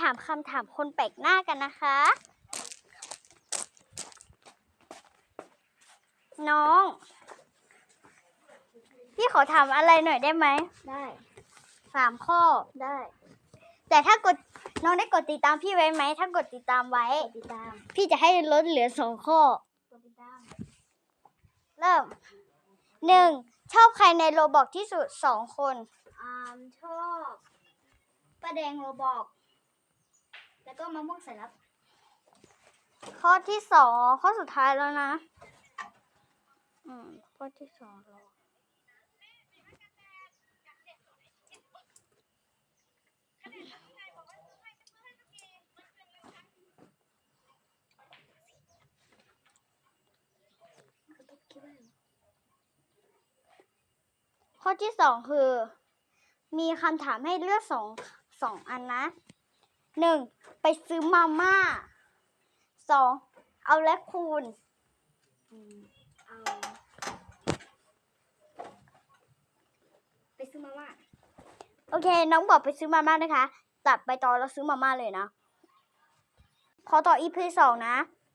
ถามคำถามคนแปลกหน้ากันนะคะ น้อง พี่ขอถามอะไรหน่อยได้ไหม ได้สามข้อ ได้ แต่ถ้ากดน้องได้กดติดตามพี่ไว้ไหม ถ้ากดติดตามไว้กดติดตาม พี่จะให้ลดเหลือสองข้อ กดติดตาม เริ่มหนึ่งชอบใครในโรบอกที่สุดสองคน อามชอบป้าแดงโรบอก แล้วก็มะม่วงสายลับ ข้อที่สองข้อสุดท้ายแล้วนะ อืมข้อที่สองรอข้อที่สองคือ มีคำถามให้เลือกสองสองอันนะ หนึ่งไปซื้อมาม่าสองเอาและคูณอืมเอาไปซื้อมาม่าโอเค น้องบอกไปซื้อมาม่านะคะตัดไปตอนเราซื้อมาม่าเลยนะ ขอต่ออีพีสองนะ